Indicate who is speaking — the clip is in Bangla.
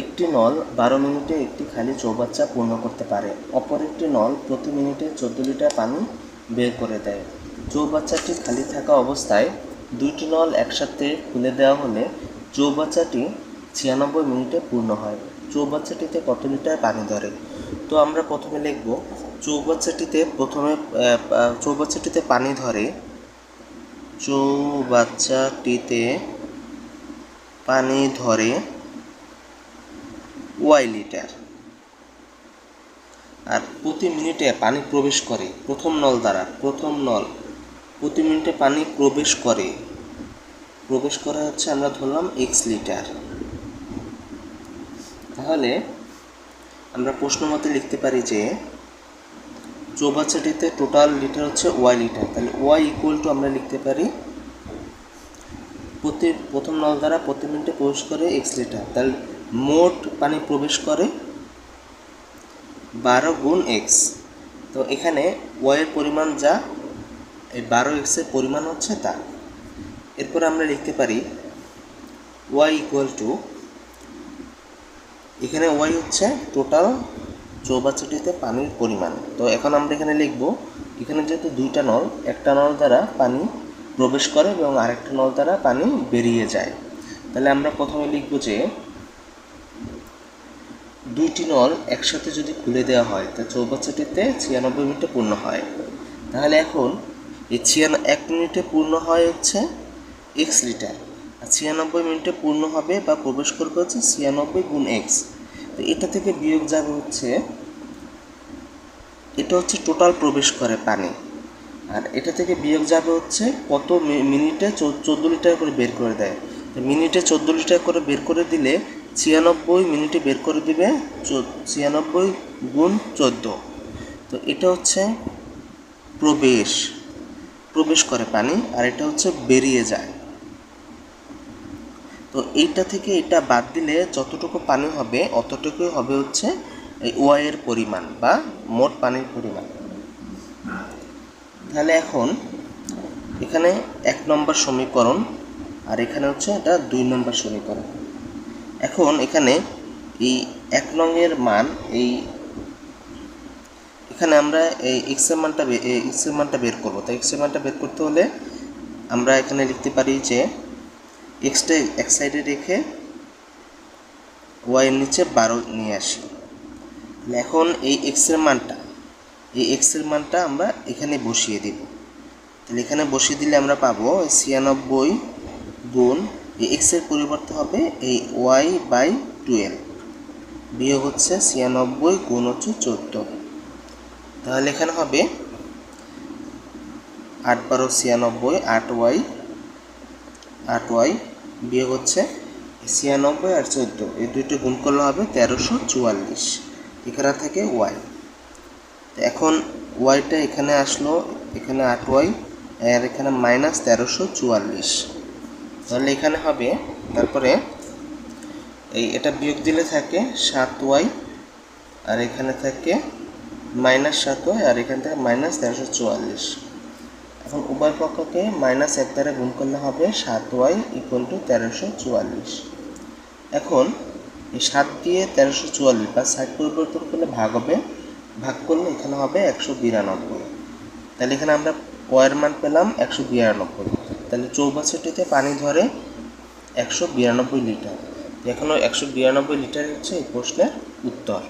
Speaker 1: একটি নল বারো মিনিটে একটি খালি চৌবাচ্চা পূর্ণ করতে পারে। অপর একটি নল প্রতি মিনিটে চোদ্দ লিটার পানি বের করে দেয়। চৌবাচ্চাটি খালি থাকা অবস্থায় দুইটি নল একসাথে খুলে দেওয়া হলে চৌবাচ্চাটি ছিয়ানব্বই মিনিটে পূর্ণ হয়। চৌবাচ্চাটিতে কত লিটার পানি ধরে? তো আমরা প্রথমে লিখব, চৌবাচ্চাটিতে প্রথমে চৌবাচ্চাটিতে পানি ধরে, চৌবাচ্চাটিতে পানি ধরে ওয়াই লিটার। আর প্রতি মিনিটে পানি প্রবেশ করে প্রথম নল দ্বারা, প্রথম নল। প্রতি মিনিটে পানি প্রবেশ করে। প্রবেশ করা হচ্ছে আমরা ধরলাম এক্স লিটার। তাহলে আমরা প্রশ্ন মতে লিখতে পারি যে চৌবাচ্চাটিতে টোটাল লিটার হচ্ছে ওয়াই লিটার। তাহলে ওয়াই ইকুয়াল টু আমরা লিখতে পারি প্রতি, প্রথম নল দ্বারা প্রতি মিনিটে প্রবেশ করে এক্স লিটার। তাহলে মোট পানি প্রবেশ করে বারো গুণ এক্স। তো এখানে ওয়াইয়ের পরিমাণ যা, এই বারো এক্সের পরিমাণ হচ্ছে তা। এরপর আমরা লিখতে পারি ওয়াই ইকুয়াল টু এখানে ওয়াই হচ্ছে টোটাল চৌবাচ্চাটিতে পানির পরিমাণ। তো এখন আমরা এখানে লিখব, এখানে যেহেতু দুইটা নল, একটা নল দ্বারা পানি প্রবেশ করে এবং আরেকটা নল দ্বারা পানি বেরিয়ে যায়। তাহলে আমরা প্রথমে লিখব যে দুইটি নল একসাথে যদি খুলে দেওয়া হয়, তা চৌবাচ্চাটিতে ছিয়ানব্বই মিনিটে পূর্ণ হয়। তাহলে এখন এই ছিয়ান, এক মিনিটে পূর্ণ হয় হচ্ছে এক্স লিটার। আর ছিয়ানব্বই মিনিটে পূর্ণ হবে বা প্রবেশ করবে হচ্ছে ছিয়ানব্বই গুণ এক্স তো এটা থেকে বিয়োগ যাবে হচ্ছে, এটা হচ্ছে টোটাল প্রবেশ করে পানি। আর এটা থেকে বিয়োগ যাবে হচ্ছে কত মিনিটে চোদ্দ লিটার করে বের করে দেয়। মিনিটে চোদ্দ লিটার করে বের করে দিলে ছিয়ানব্বই মিনিটে বের করে দিবে ছিয়ানব্বই গুণ চোদ্দ। তো এটা হচ্ছে প্রবেশ। প্রবেশ করে পানি আর এটা হচ্ছে বেরিয়ে যায়। তো এইটা থেকে এটা বাদ দিলে যতটুকু পানি হবে, অতটুকুই হবে হচ্ছে এই ওয়াইয়ের পরিমাণ বা মোট পানির পরিমাণ। তাহলে এখন এখানে এক নম্বর সমীকরণ আর এখানে হচ্ছে এটা দুই নম্বর সমীকরণ। এখন এখানে এই এক নংয়ের মান, এই এখানে আমরা এই এক্সের মানটা বে- এই এক্সের মানটা বের করব। তো এক্সের মানটা বের করতে হলে আমরা এখানে লিখতে পারি যে এক্সটা এক সাইডে রেখে ওয়াইয়ের নিচে বারো নিয়ে আসি। এখন এই এক্সের মানটা, এই এক্সের মানটা আমরা এখানে বসিয়ে দিব। তাহলে এখানে বসিয়ে দিলে আমরা পাবো ছিয়ানব্বই গুণ এই এক্সের পরিবর্তে হবে এই ওয়াই বাই টুয়েলভ বিয়োগ হচ্ছে ছিয়ানব্বই গুণ হচ্ছে চোদ্দ। তাহলে এখানে হবে আট বারো ছিয়ানব্বই, আট ওয়াই আট ওয়াই বিয়োগ হচ্ছে ছিয়ানব্বই আর চোদ্দ। এই দুইটি গুণ করলে হবে তেরোশো চুয়াল্লিশ। এখানে থেকে ওয়াই এখন ওয়াইটা এখানে আসলো, এখানে আট ওয়াই আর এখানে মাইনাস তেরোশো চুয়াল্লিশ। তাহলে এখানে হবে, তারপরে এই এটা বিয়োগ দিলে থাকে সাত ওয়াই, আর এখানে থাকে মাইনাস সাত ওয়াই, আর এখান থেকে মাইনাস তেরোশো চুয়াল্লিশ। এখন উভয় পক্ষকে মাইনাস এক দ্বারা গুণ করলে হবে সাত ওয়াই ইকুয়াল টু তেরোশো চুয়াল্লিশ। এখন এই সাত দিয়ে তেরোশো চুয়াল্লিশ বা ষাট পরিবর্তন করলে ভাগ হবে, ভাগ করলে এখানে হবে একশো বিরানব্বই। তাহলে এখানে আমরা ওয়ের মান পেলাম একশো বিরানব্বই। তাহলে চৌবাচ্চাটিতে পানি ধরে একশো বিরানব্বই লিটার। এখনও একশো বিরানব্বই লিটার হচ্ছে এই প্রশ্নের উত্তর।